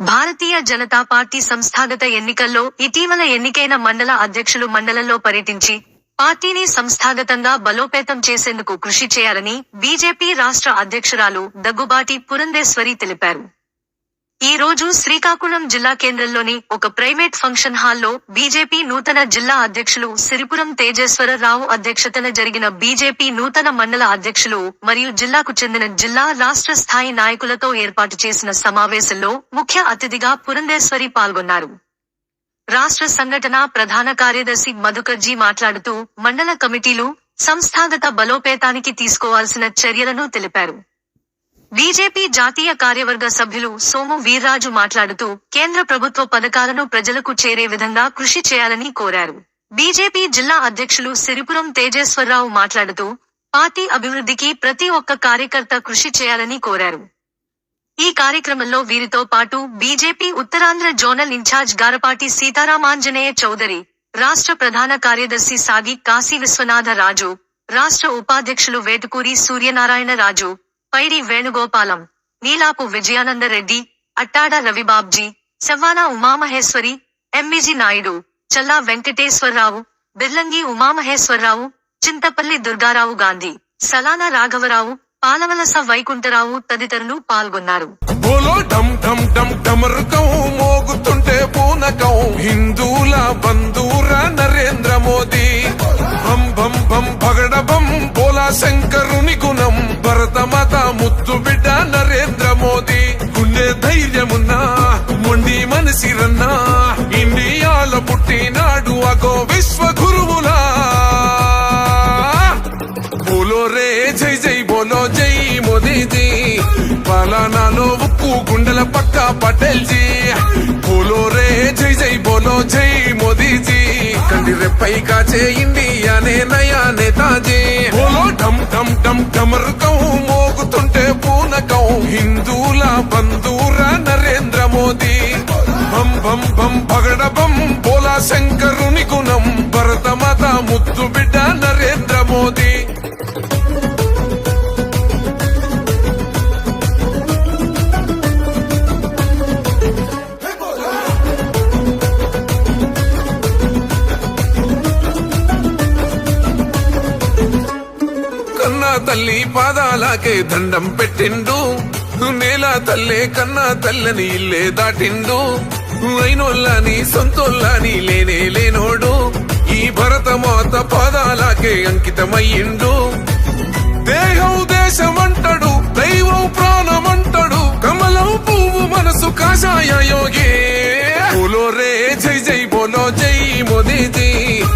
Bharatiya Janata party సంస్థాగత ఎన్నికల్లో ఇటీవల ఎన్నికైన మండల అధ్యక్షులు మండలంలో పర్యటించి పార్టీని సంస్థాగతంగా బలోపేతం చేసేందుకు కృషి చేయాలని బీజేపీ రాష్ట్ర అధ్యక్షురాలు దగ్గుబాటి పురంధేశ్వరి తెలిపారు. ఈ రోజు శ్రీకాకుళం జిల్లా కేంద్రంలోని ఒక ప్రైవేట్ ఫంక్షన్ హాల్లో బీజేపీ నూతన జిల్లా అధ్యక్షులు సిరిపురం తేజేశ్వరరావు అధ్యక్షతన జరిగిన బీజేపీ నూతన మండల అధ్యక్షులు మరియు జిల్లాకు చెందిన జిల్లా రాష్ట్ర స్థాయి నాయకులతో ఏర్పాటు చేసిన సమావేశంలో ముఖ్య అతిథిగా పురంధేశ్వరి పాల్గొన్నారు. రాష్ట్ర సంఘటన ప్రధాన కార్యదర్శి మధుకర్జీ మాట్లాడుతూ మండల కమిటీలు సంస్థాగత బలోపేతానికి తీసుకోవాల్సిన చర్యలను తెలిపారు. బీజేపీ జాతీయ కార్యవర్గ సభ్యులు సోము వీర్రాజు మాట్లాడుతూ కేంద్ర ప్రభుత్వ పథకాలను ప్రజలకు చేరే విధంగా కృషి చేయాలని కోరారు. బీజేపీ జిల్లా అధ్యక్షులు సిరిపురం తేజేశ్వరరావు మాట్లాడుతూ పార్టీ అభివృద్ధికి ప్రతి ఒక్క కార్యకర్త కృషి చేయాలని కోరారు. ఈ కార్యక్రమంలో వీరితో పాటు BJP Uttarandhra zonal incharge Garapati Seetharamanjaneya Chowdary రాష్ట్ర ప్రధాన కార్యదర్శి సాగి కాశీ విశ్వనాథ రాజు రాష్ట్ర ఉపాధ్యక్షులు వేటుకూరి సూర్యనారాయణ రాజు పైరి వేణుగోపాలం నీలాపు విజయానందరెడ్డి అట్టాడ రవిబాబ్జీ శవ్వాన ఉమామహేశ్వరి ఎంబీజీ నాయుడు చల్లా వెంకటేశ్వరరావు బిర్లంగి ఉమామహేశ్వరరావు చింతపల్లి దుర్గారావు గాంధీ సలాన రాఘవరావు పాలవలస వైకుంఠరావు తదితరులు పాల్గొన్నారు. మోగుతుంటే పూనకం. హిందూల బంధూర నరేంద్ర మోదీ. భం భం భం భం శంకరుని భారత మాత ముద్దు బిడ్డ నరేంద్ర మోదీ. గుండె ధైర్యమున్నా మొండి మనసిరన్నా. ఇండియాలో పుట్టినాడు అగో విశ్వ గురువులా బోలో రే జై జై బోలో జై మోదీ జీ పాలనాలో ఉక్కు గుండెల పక్క పటేల్ జీ బోలో రే జై జై బోలో జై మోదీ జీ కండి రెప్పై కాచే ఇండియానే నయా నేతాజీ హిందూల నరేంద్ర మోదీ. భం భం భం పగడ భం శంకరుని గుణం. భరతమాత ముద్దు బిడ్డ నరేంద్ర మోదీ. కన్నా తల్లి పాదాలకే దండం పెట్టిండు. నేల తల్లే కన్నా తల్లని ఇల్లే దాటిండు. అయినోళ్ళని సొంతోళ్ళని లేనే లేనోడు. ఈ భరతమాత పాదాలకే అంకితమయ్యిండు. దేహం దేశమంటడు దైవం ప్రాణమంటడు కమలం పువ్వు మనసు కాషాయ యోగే. బోలో రే జై జై బోలో జై